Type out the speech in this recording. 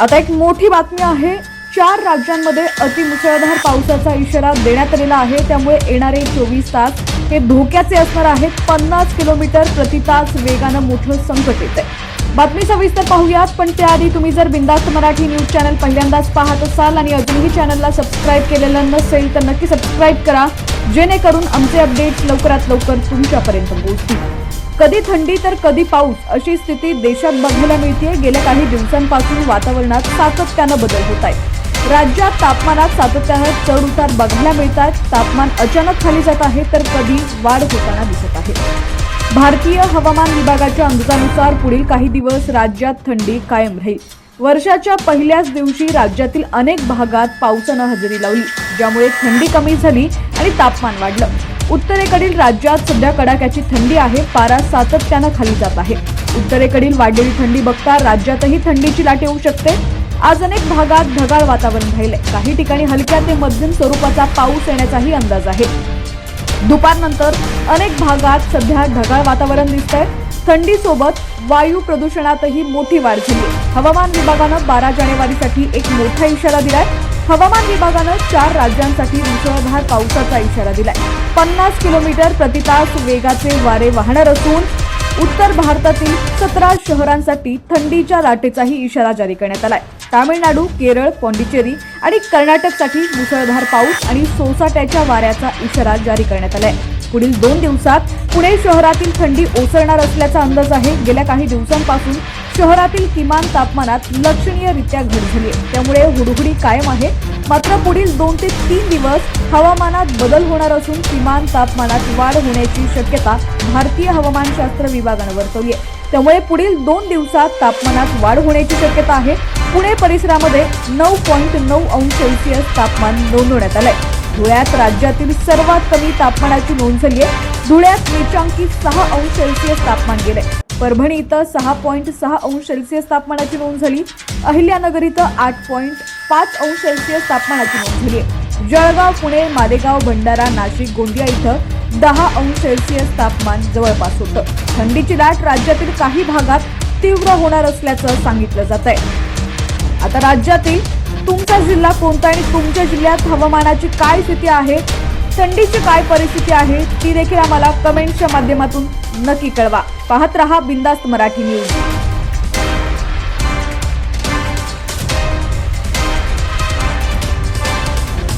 आता एक मोठी बातमी आहे. चार राज्यांमध्ये अतिमुसळधार पावसाचा इशारा देण्यात आलेला आहे. त्यामुळे येणारे चोवीस तास हे धोक्याचे असणार आहेत. पन्नास किलोमीटर प्रति तास वेगानं मोठं संकट येत आहे बातमी सविस्तर पाहूयात. पण त्याआधी तुम्ही जर बिंदास्त मराठी न्यूज चॅनल पहिल्यांदाच पाहत असाल आणि अजूनही चॅनलला सबस्क्राईब केलेलं नसेल तर नक्की सबस्क्राईब करा. जेणेकरून आमचे अपडेट्स लवकरात लवकर तुमच्यापर्यंत पोहोचतील. कधी थंडी तर कधी पाऊस अशी स्थिती देशात बघायला मिळते गेल्या काही दिवसांपासून वातावरणात सातत्यानं बदल होत आहे राज्यात तापमानात सातत्यानं चढ उतार बघायला मिळतात. तापमान अचानक खाली जात आहे तर कधी वाढ होताना दिसत आहे. भारतीय हवामान विभागाच्या अंदाजानुसार पुढील काही दिवस राज्यात थंडी कायम राहील. वर्षाच्या पहिल्याच दिवशी राज्यातील अनेक भागात पावसानं हजेरी लावली ज्यामुळे थंडी कमी झाली आणि तापमान वाढलं. उत्तरेकडील राज्यात सध्या कडाक्याची थंडी आहे. पारा सातत्यानं खाली जात आहे. उत्तरेकडील वाढलेली थंडी बघता राज्यातही थंडीची लाट येऊ शकते. आज अनेक भागात ढगाळ वातावरण राहिले काही ठिकाणी हलक्या ते मध्यम स्वरूपाचा पाऊस येण्याचाही अंदाज आहे. दुपारनंतर अनेक भागात सध्या ढगाळ वातावरण दिसतंय. थंडीसोबत वायू प्रदूषणातही मोठी वाढ झाली. हवामान विभागानं बारा जानेवारीसाठी एक मोठा इशारा दिलाय. हवामान विभागानं चार राज्यांसाठी मुसळधार पावसाचा इशारा दिलाय. पन्नास किलोमीटर प्रति तास वेगाचे वारे वाहणार असून उत्तर भारतातील सतरा शहरांसाठी थंडीच्या लाटेचाही इशारा जारी करण्यात आलाय. तामिळनाडू केरळ पॉंडिचेरी आणि कर्नाटकसाठी मुसळधार पाऊस आणि सोसाट्याच्या वाऱ्याचा इशारा जारी करण्यात आलाय. पुढील दोन दिवसात पुणे शहरातील थंडी ओसरणार असल्याचा अंदाज आहे. गेल्या काही दिवसांपासून शहरातील किमान तापमानात लक्षणीयरित्या घट झाली आहे. त्यामुळे हुडहुडी कायम आहे. मात्र पुढील दोन ते तीन दिवस हवामानात बदल होणार असून किमान तापमानात वाढ होण्याची शक्यता भारतीय हवामानशास्त्र विभागानं वर्तवली आहे. त्यामुळे पुढील दोन दिवसात तापमानात वाढ होण्याची शक्यता आहे. पुणे परिसरामध्ये नऊ पॉईंट नऊ अंश सेल्सिअस तापमान नोंदवण्यात आलंय. धुळ्यात राज्यातील सर्वात कमी तापमानाची नोंद झाली आहे. धुळ्यात निचांकी सहा अंश सेल्सिअस तापमान गेलंय. परभणी इथं सहा पॉईंट सहा अंश सेल्सिअस तापमानाची नोंद झाली. अहिल्यानगर इथं आठ पॉईंट पाच अंश सेल्सिअस तापमानाची नोंद झाली आहे. जळगाव पुणे मालेगाव भंडारा नाशिक गोंदिया इथं दहा अंश सेल्सिअस तापमान जवळपास होतं. थंडीची लाट राज्यातील काही भागात तीव्र होणार असल्याचं सांगितलं जात आहे आता राज्यातील तुमचा जिल्हा कोणता आणि तुमच्या जिल्ह्यात हवामानाची काय स्थिती आहे थंडीची काय परिस्थिती आहे ती देखील आम्हाला कमेंटच्या माध्यमातून नक्की कळवा. पाहत रहा बिंदास्त मराठी न्यूज